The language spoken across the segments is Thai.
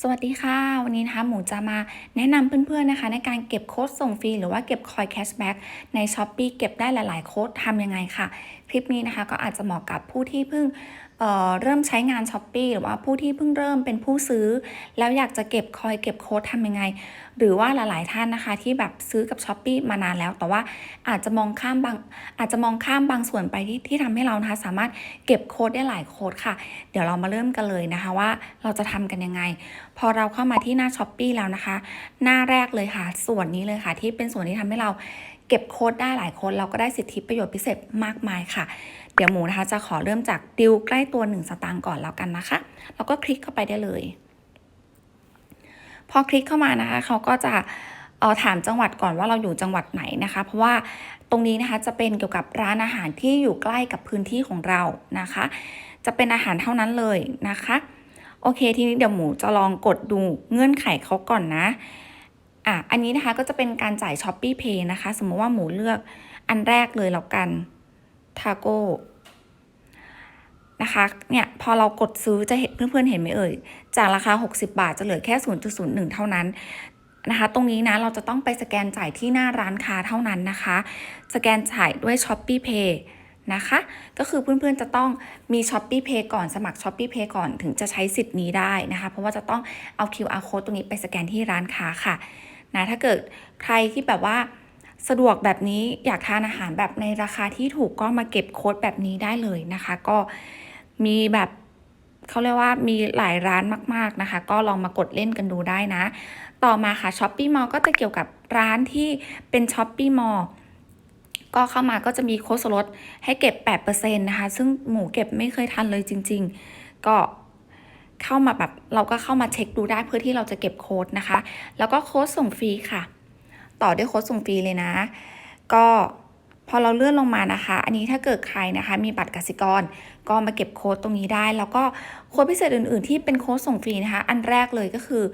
สวัสดีค่ะ วันนี้นะคะหมูจะมาแนะนำเพื่อนๆนะคะ ในการเก็บโค้ดส่งฟรีหรือว่าเก็บคอยแคชแบ็กใน s h อ p e e เก็บได้หลายๆโค้ดทำยังไงค่ะ คลิปนี้นะคะก็อาจจะเหมาะกับผู้ที่เพิ่ง เอ่อเริ่มใช้งาน s h อ p e e หรือว่าผู้ที่เพิ่งเริ่มเป็นผู้ซื้อ แล้วอยากจะเก็บคอยเก็บโค้ดทำยังไง หรือว่าหลายๆท่านนะคะ ที่แบบซื้อกับ s h อ p e e มานานแล้ว แต่ว่าอาจจะมองข้ามบางอาจจะมองข้ามบางส่วนไปที่ที่ทำให้เรานะคะสามารถเก็บโค้ดได้หลายโค้ดค่ะ เดี๋ยวเรามาเริ่มกันเลยนะคะว่าเราจะทำกันยังไง พอเราเข้ามาที่หน้า s h อ p e e แล้วนะคะ หน้าแรกเลยค่ะ ส่วนนี้เลยค่ะ ที่เป็นส่วนที่ทำให้เราเก็บโค้ดได้หลายโค้ดเราก็ได้สิทธิประโยชน์พิเศษมากมายค่ะ เดี๋ยวหมูนะคะจะขอเริ่มจากดิวใกล้ตัว 1 สตางค์ก่อนแล้วกันนะคะ แล้วก็คลิกเข้าไปได้เลย พอคลิกเข้ามานะคะเขาก็จะเอ่อถามจังหวัดก่อนว่าเราอยู่จังหวัดไหนนะคะ เพราะว่าตรงนี้นะคะจะเป็นเกี่ยวกับร้านอาหารที่อยู่ใกล้กับพื้นที่ของเรานะคะ จะเป็นอาหารเท่านั้นเลยนะคะ โอเคทีนี้เดี๋ยวหมูจะลองกดดูเงื่อนไขเขาก่อนนะอะอันนี้นะคะก็จะเป็นการจ่าย s h อ p e e Pay นะคะ สมมติว่าหมูเลือกอันแรกเลยแล้วกัน ทาโก้นะคะเนี่ยพอเรากดซื้อจะเห็นเพื่อนๆเห็นไหมเอ่ย จากราคา 60 บาทจะเหลือแค่ 0.01 เท่านั้นนะคะตรงนี้นะเราจะต้องไปสแกนจ่ายที่หน้าร้านค้าเท่านั้นนะคะ สแกนจ่ายด้วย s h อ p e e Pay นะคะ ก็คือเพื่อนๆจะต้องมี s h อ p e e Pay ก่อนสมัคร s h อ p e e Pay ก่อนถึงจะใช้สิทธิ์นี้ได้นะคะ เพราะว่าจะต้องเอา QR code ตรงนี้ไปสแกนที่ร้านค้าค่ะนะถ้าเกิดใครที่แบบว่า สะดวกแบบนี้อยากทานอาหารแบบในราคาที่ถูกก็มาเก็บโค้ดแบบนี้ได้เลยนะคะ ก็มีแบบเขาเรียกว่ามีหลายร้านมาก ๆนะคะ ก็ลองมากดเล่นกันดูได้นะ ต่อมาค่ะ s h อ p e e Mall ก็จะเกี่ยวกับร้านที่เป็น s h อ p e e Mall ก็เข้ามาก็จะมีโค้ดส่วนลดให้เก็บ 8%นะคะ ซึ่งหมูเก็บไม่เคยทันเลยจริง ๆ ก็เข้ามาแบบเราก็เข้ามาเช็คดูได้เพื่อที่เราจะเก็บโค้ดนะคะ แล้วก็โค้ดส่งฟรีค่ะ ต่อด้วยโค้ดส่งฟรีเลยนะ ก็พอเราเลื่อนลงมานะคะ อันนี้ถ้าเกิดใครนะคะ มีบัตรกสิกร ก็มาเก็บโค้ดตรงนี้ได้ แล้วก็โค้ดพิเศษอื่น ๆ ที่เป็นโค้ดส่งฟรีนะคะ อันแรกเลยก็คือ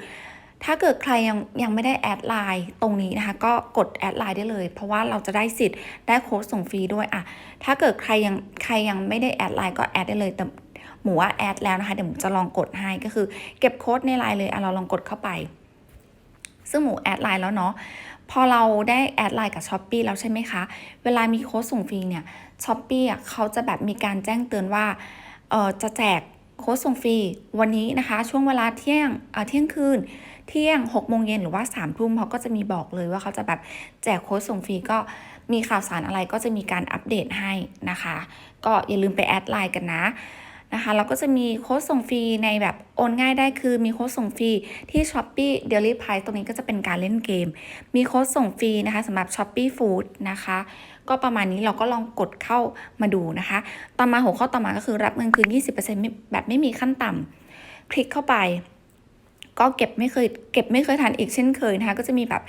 ถ้าเกิดใครยังยังไม่ได้แอดไลน์ตรงนี้นะคะ ก็กดแอดไลน์ได้เลย เพราะว่าเราจะได้สิทธิ์ได้โค้ดส่งฟรีด้วยอะถ้าเกิดใครยังใครยังไม่ได้แอดไลน์ก็แอดได้เลยแต่หมูว่าแอดแล้วนะคะเดี๋ยวหมูจะลองกดให้ก็คือเก็บโค้ดในไลน์เลยอะเราลองกดเข้าไป ซึ่งหมูแอดไลน์แล้วเนาะ พอเราได้แอดไลน์กับ s h อ p e e แล้วใช่ไหมคะ เวลามีโค้ดส่งฟรีเนี่ย s h อ p e e อะเขาจะแบบมีการแจ้งเตือนว่าเออจะแจกโค้ดส่งฟรีวันนี้นะคะ ช่วงเวลาเที่ยงเที่ยงคืน เที่ยง6โมงเย็นหรือว่า3ทุ่มเขาก็จะมีบอกเลยว่าเขาจะแบบแจกโค้ดส่งฟรีก็มีข่าวสารอะไรก็จะมีการอัปเดตให้นะคะ ก็อย่าลืมไปแอดไลน์กันนะ นะคะแล้วก็จะมีโค้ดส่งฟรีในแบบโอนง่ายได้คือมีโค้ดส่งฟรีที่ s h อ p e e Daily Price ตรงนี้ก็จะเป็นการเล่นเกม มีโค้ดส่งฟรีนะคะสำหรับ s h o p e e Food นะคะ ก็ประมาณนี้เราก็ลองกดเข้ามาดูนะคะ ต่อมาหัวข้อต่อมาก็คือรับเงินคืน 20%แบบไม่มีขั้นต่ำคลิกเข้าไปก็เก็บไม่เคยเก็บไม่เคยทันอีกเช่นเคยนะคะก็จะมีแบบ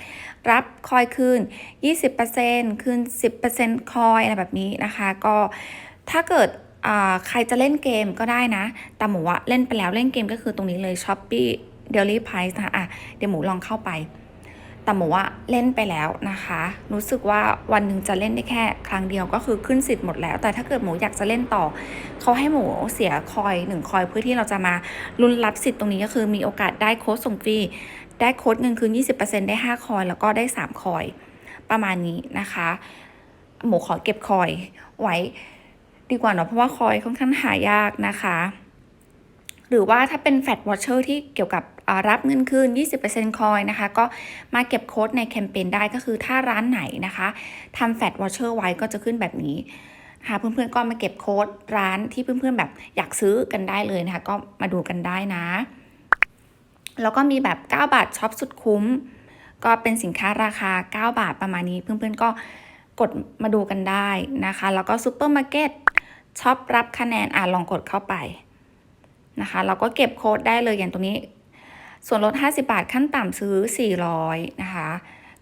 รับคอยคืน 20%คืน 10%คอยอะไรแบบนี้นะคะ ก็ถ้าเกิด ใครจะเล่นเกมก็ได้นะ แต่หมูอะเล่นไปแล้วเล่นเกมก็คือตรงนี้เลย s h o p e e Daily Price นะคะอะเดี๋ยวหมูลองเข้าไป แต่หมูว่าเล่นไปแล้วนะคะ รู้สึกว่าวันหนึ่งจะเล่นได้แค่ครั้งเดียวก็คือขึ้นสิทธิ์หมดแล้ว แต่ถ้าเกิดหมูอยากจะเล่นต่อ เขาให้หมูเสียคอยหนึ่งคอยเพื่อที่เราจะมาลุ้นรับสิทธิ์ตรงนี้ก็คือมีโอกาสได้โค้ดส่งฟรี ได้โค้ดเงินคืน20%ได้ 5 คอย แล้วก็ได้ 3 คอย ประมาณนี้นะคะ หมูขอเก็บคอยไว้ ดีกว่าเนาะเพราะว่าคอยค่อนข้างหายากนะคะ หรือว่าถ้าเป็นแฟ t วอชเชอร์ที่เกี่ยวกับรับเงินคืน 20%คอยนะคะ ก็มาเก็บโค้ดในแคมเปญได้ก็คือถ้าร้านไหนนะคะทำแฟ t วอชเชอร์ไว้ก็จะขึ้นแบบนี้ค่ะเพื่อนๆก็มาเก็บโค้ดร้านที่เพื่อนๆแบบอยากซื้อกันได้เลยนะคะ ก็มาดูกันได้นะ แล้วก็มีแบบ 9 บาทช็อปสุดคุ้ม ก็เป็นสินค้าราคา 9 บาทประมาณนี้ เพื่อนๆก็กดมาดูกันได้นะคะ แล้วก็ซูเปอร์มาร์เก็ต ช็อปรับคะแนนอะลองกดเข้าไปนะคะ เราก็เก็บโค้ดได้เลยอย่างตรงนี้ ส่วนลด 50 บาทขั้นต่ำซื้อ 400 นะคะ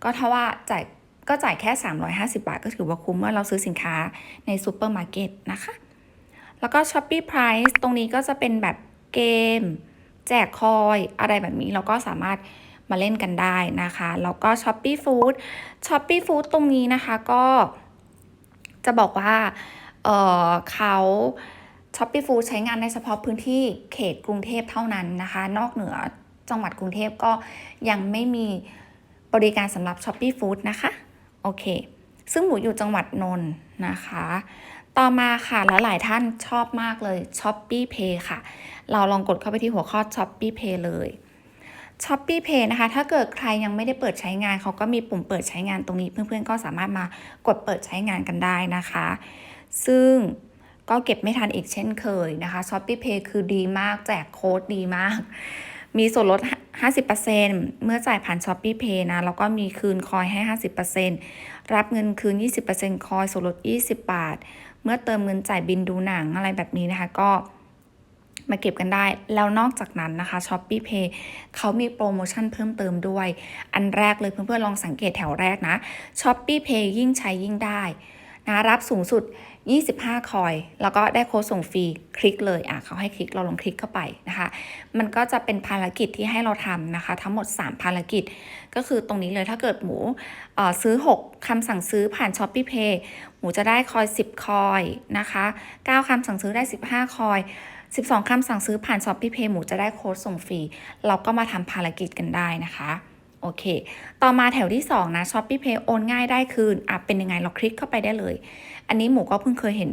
ก็เท่าว่าจ่ายก็จ่ายแค่ 350 บาท ก็ถือว่าคุ้มเมื่อเราซื้อสินค้าในซูเปอร์มาร์เก็ตนะคะ แล้วก็ s h o p e e Price ตรงนี้ก็จะเป็นแบบเกม แจกคอยอะไรแบบนี้เราก็สามารถมาเล่นกันได้นะคะ แล้วก็ s h o p e e Food s h o p e e Food ตรงนี้นะคะก็จะบอกว่า เออเขาช้อปปี้ฟู้ดใช้งานในเฉพาะพื้นที่เขตกรุงเทพเท่านั้นนะคะ นอกเหนือจังหวัดกรุงเทพก็ยังไม่มีบริการสำหรับ s h o p e e Food นะคะ โอเค ซึ่งหมูอยู่จังหวัดนนท์นะคะ ต่อมาค่ะและหลายท่านชอบมากเลย s h o p e e Pay ค่ะ เราลองกดเข้าไปที่หัวข้อ s h o p e e Pay เลย s h o p e e Pay นะคะ ถ้าเกิดใครยังไม่ได้เปิดใช้งาน เขาก็มีปุ่มเปิดใช้งานตรงนี้ เพื่อนๆก็สามารถมากดเปิดใช้งานกันได้นะคะ ซึ่งก็เก็บไม่ทันอีกเช่นเคยนะคะ s h o p e e Pay คือดีมาก แจกโค้ดดีมาก มีส่วนลด 50%เมื่อจ่ายผ่าน s h o p e e Pay นะ แล้วก็มีคืนคอยให้ 50%รับเงินคืน 20%คอยส่วนลด 20 บาท เมื่อเติมเงินจ่ายบินดูหนังอะไรแบบนี้นะคะ ก็มาเก็บกันได้ แล้วนอกจากนั้นนะคะ s h o p e e Pay เขามีโปรโมชั่นเพิ่มเติมด้วย อันแรกเลยเพื่อนๆลองสังเกตแถวแรกนะ s h o p e e Pay ยิ่งใช้ยิ่งได้ นะรับสูงสุด 25 คอย แล้วก็ได้โค้ดส่งฟรี คลิกเลยอะเขาให้คลิกเราลองคลิกเข้าไปนะคะ มันก็จะเป็นภารกิจที่ให้เราทำนะคะ ทั้งหมด 3 ภารกิจ ก็คือตรงนี้เลยถ้าเกิดหมูซื้อ 6คำสั่งซื้อผ่าน s h o p e e Pay หมูจะได้คอย 10 คอยนะคะ 9คำสั่งซื้อได้ 15 คอย 12คำสั่งซื้อผ่าน s h o p e e Pay หมูจะได้โค้ดส่งฟรี เราก็มาทำภารกิจกันได้นะคะ โอเค ต่อมาแถวที่ 2 นะ s h o p e e Pay โอนง่ายได้คืนอะเป็นยังไงเราคลิกเข้าไปได้เลย อันนี้หมูก็เพิ่งเคยเห็น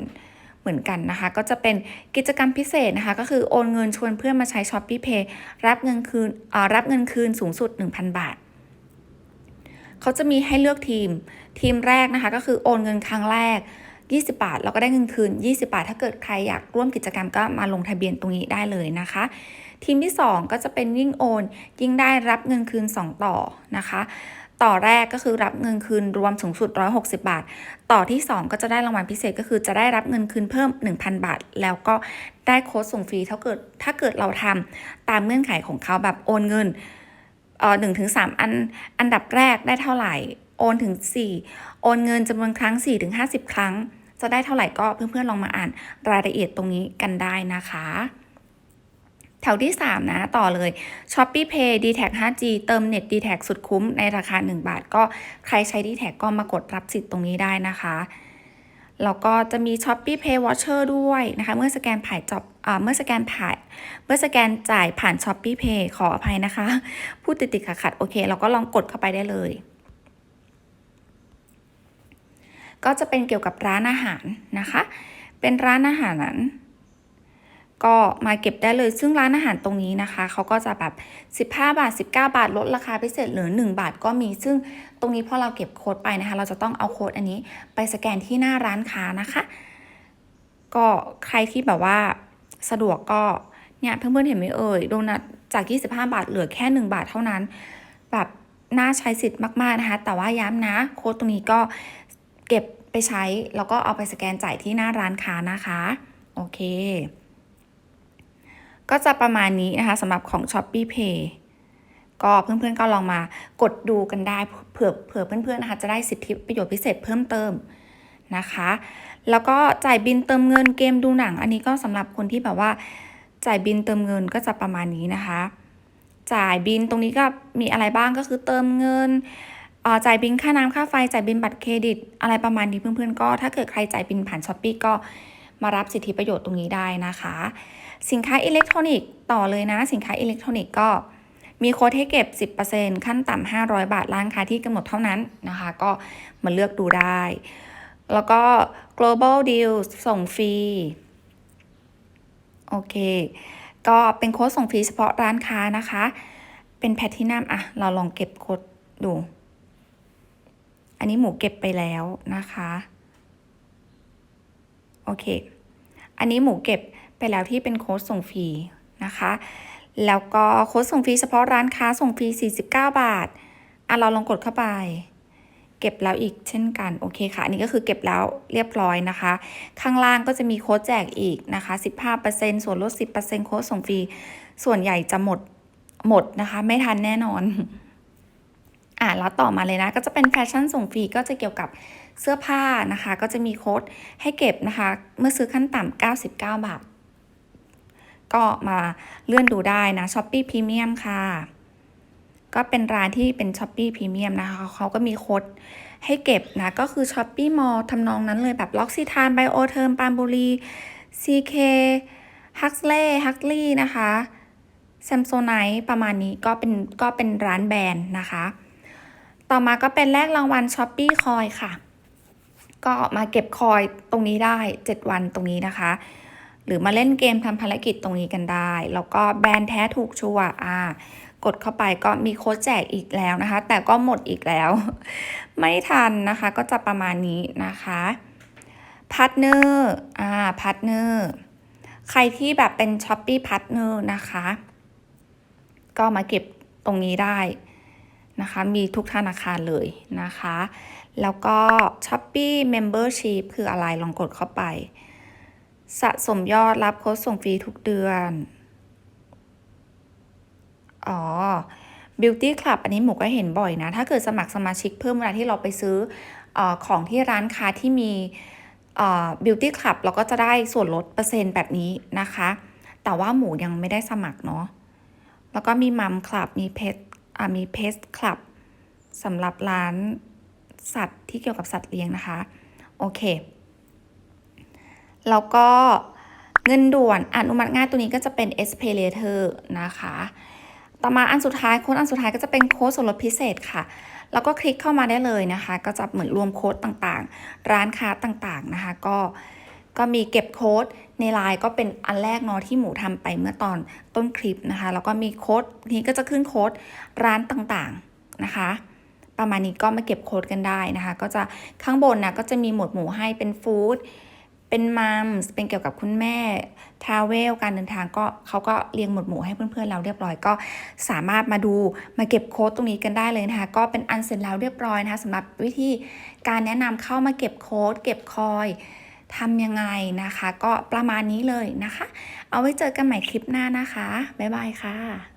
เหมือนกันนะคะ ก็จะเป็นกิจกรรมพิเศษนะคะ ก็คือโอนเงินชวนเพื่อนมาใช้ s h o p e e Pay รับเงินคืนอ่ารับเงินคืนสูงสุด 1,000 บาทเขาจะมีให้เลือกทีม ทีมแรกนะคะ ก็คือโอนเงินครั้งแรก 20 บาทแล้วก็ได้เงินคืน 20 บาท ถ้าเกิดใครอยากร่วมกิจกรรมก็มาลงทะเบียนตรงนี้ได้เลยนะคะ ทีมที่ 2 ก็จะเป็นยิ่งโอน ยิ่งได้รับเงินคืน 2 ต่อนะคะต่อแรกก็คือรับเงินคืนรวมสูงสุด 160 บาท ต่อที่ 2 ก็จะได้รางวัลพิเศษก็คือจะได้รับเงินคืนเพิ่ม 1,000 บาท แล้วก็ได้โค้ดส่งฟรีถ้าเกิดถ้าเกิดเราทำตามเงื่อนไขของเขาแบบโอนเงินเอ่อหนึ่งถึงสามอันอันดับแรกได้เท่าไหร่ โอนถึง 4 โอนเงินจำนวนครั้ง 4-50ถึง50ครั้ง จะได้เท่าไหร่ก็เพื่อนๆลองมาอ่านรายละเอียดตรงนี้กันได้นะคะแถวที่ 3 นะต่อเลย s h o p e e Pay d t a c 5G เติมเน็ต d t a c สุดคุ้มในราคา 1 บาท ก็ใครใช้ d t a c ก็มากดรับสิทธิ์ตรงนี้ได้นะคะ แล้วก็จะมี s h o p e e Pay Voucher ด้วยนะคะ เมื่อสแกนผ่านจอบเมื่อสแกนผ่านเมื่อสแกนจ่ายผ่าน s h o p e e Pay ขออภัยนะคะ พูดติดติดขัดขัดโอเค เราก็ลองกดเข้าไปได้เลย ก็จะเป็นเกี่ยวกับร้านอาหารนะคะ เป็นร้านอาหารนั้นก็มาเก็บได้เลย ซึ่งร้านอาหารตรงนี้นะคะ เขาก็จะแบบ 15 บาท 19 บาท ลดราคาพิเศษเหลือ 1 บาทก็มี ซึ่งตรงนี้พอเราเก็บโค้ดไปนะคะ เราจะต้องเอาโค้ดอันนี้ไปสแกนที่หน้าร้านค้านะคะ ก็ใครที่แบบว่าสะดวกก็เนี่ยเพื่อนๆเห็นไหมเอ่ย โดนัทจาก 25 บาทเหลือแค่ 1 บาทเท่านั้น แบบน่าใช้สิทธิ์มากๆนะคะ แต่ว่าย้ำนะโค้ดตรงนี้ก็ เก็บไปใช้ แล้วก็เอาไปสแกนจ่ายที่หน้าร้านค้านะคะ โอเค ก็จะประมาณนี้นะคะสำหรับของ s h o p e e Pay ก็เพื่อนๆก็ลองมากดดูกันได้เผื่อเผื่อเพื่อนๆนะคะจะได้สิทธิประโยชน์พิเศษเพิ่มเติมนะคะ แล้วก็จ่ายบินเติมเงินเกมดูหนัง อันนี้ก็สำหรับคนที่แบบว่าจ่ายบินเติมเงินก็จะประมาณนี้นะคะ จ่ายบินตรงนี้ก็มีอะไรบ้างก็คือเติมเงิน จ่ายบินค่าน้ำค่าไฟจ่ายบินบัตรเครดิต อะไรประมาณนี้เพื่อนๆก็ถ้าเกิดใครจ่ายบินผ่านช้อปปีก็มารับสิทธิประโยชน์ตรงนี้ได้นะคะ สินค้าอิเล็กทรอนิกส์ต่อเลยนะ สินค้าอิเล็กทรอนิกส์ก็มีโค้ดให้เก็บ 10%ขั้นต่ำ500 บาทร้านค้าที่กำหนดเท่านั้นนะคะ ก็มาเลือกดูได้ แล้วก็ global deal ส่งฟรี โอเค ก็เป็นโค้ดส่งฟรีเฉพาะร้านค้านะคะ เป็นแพททินัมอะ เราลองเก็บโค้ดดู อันนี้หมูเก็บไปแล้วนะคะ โอเค อันนี้หมูเก็บไปแล้วที่เป็นโค้ดส่งฟรีนะคะ แล้วก็โค้ดส่งฟรีเฉพาะร้านค้าส่งฟรี 49 บาท อะเราลองกดเข้าไป เก็บแล้วอีกเช่นกัน โอเคค่ะ อันนี้ก็คือเก็บแล้วเรียบร้อยนะคะ ข้างล่างก็จะมีโค้ดแจกอีกนะคะ 15%ส่วนลด 10%โค้ดส่งฟรี ส่วนใหญ่จะหมดหมดนะคะ ไม่ทันแน่นอน อะแล้วต่อมาเลยนะ ก็จะเป็นแฟชั่นส่งฟรีก็จะเกี่ยวกับเสื้อผ้านะคะ ก็จะมีโค้ดให้เก็บนะคะ เมื่อซื้อขั้นต่ำ99 บาท ก็มาเลื่อนดูได้นะ s h อ p e e Premium ค่ะ ก็เป็นร้านที่เป็น s h อ p e e Premium นะคะเขาก็มีโค้ดให้เก็บนะ ก็คือ s h อ p e e Mall ทำนองนั้นเลยแบบล็อกซิทานไบโอเทอร์มปานบุรี CK ฮักเล่ฮักลี่นะคะแซมโซไนประมาณนี้ก็เป็นก็เป็นร้านแบรนด์นะคะ ต่อมาก็เป็นแลกรางวัลช้อปปี้คอยค่ะ ก็มาเก็บคอยตรงนี้ได้ 7 วันตรงนี้นะคะ หรือมาเล่นเกมทำภารกิจตรงนี้กันได้ แล้วก็แบรนด์แท้ถูกชัวร์อ่ากดเข้าไปก็มีโค้ดแจกอีกแล้วนะคะ แต่ก็หมดอีกแล้ว ไม่ทันนะคะก็จะประมาณนี้นะคะพาร์ทเนอร์อ่าพาร์ทเนอร์ใครที่แบบเป็นช้อปปี้พาร์ทเนอร์นะคะ ก็มาเก็บตรงนี้ได้ นะคะ มีทุกธนาคารเลยนะคะ แล้วก็ s h o p e e Membership คืออะไรลองกดเข้าไป สะสมยอดรับโค้ดส่งฟรีทุกเดือน อ๋อ Beauty Club อันนี้หมูก็เห็นบ่อยนะ ถ้าเกิดสมัครสมาชิกเพิ่มเวลาที่เราไปซื้ออของที่ร้านค้าที่มีเอ่อ Beauty Club เราก็จะได้ส่วนลดเปอร์เซ็นต์แบบนี้นะคะ แต่ว่าหมูยังไม่ได้สมัครเนาะ แล้วก็มีมัมคลับ มีเพจ มีเพจคลับสำหรับร้านสัตว์ที่เกี่ยวกับสัตว์เลี้ยงนะคะ โอเค แล้วก็เงินด่วนอนุมัติง่ายตัวนี้ก็จะเป็น s p a y Later นะคะ ต่อมาอันสุดท้ายโค้ดอันสุดท้ายก็จะเป็นโค้ดส่วนลดพิเศษค่ะ แล้วก็คลิกเข้ามาได้เลยนะคะ ก็จะเหมือนรวมโค้ดต่างๆ ร้านค้าต่างๆนะคะ ก็ ก็มีเก็บโค้ดในไลน์ก็เป็นอันแรกเนาะที่หมูทำไปเมื่อตอนต้นคลิปนะคะ แล้วก็มีโค้ดนี้ก็จะขึ้นโค้ดร้านต่างๆนะคะ ประมาณนี้ก็มาเก็บโค้ดกันได้นะคะ ก็จะข้างบนนะก็จะมีหมวดหมู่ให้เป็นฟู้ดเป็นมัมเป็นเกี่ยวกับคุณแม่ทราเวลการเดินทางก็เขาก็เรียงหมวดหมู่ให้เพื่อนๆเราเรียบร้อยก็สามารถมาดูมาเก็บโค้ดตรงนี้กันได้เลยนะคะ ก็เป็นอันเสร็จแล้วเรียบร้อยนะคะสำหรับวิธีการแนะนำเข้ามาเก็บโค้ดเก็บคอย ทำยังไงนะคะ ก็ประมาณนี้เลยนะคะ เอาไว้เจอกันใหม่คลิปหน้านะคะ บ๊ายบายค่ะ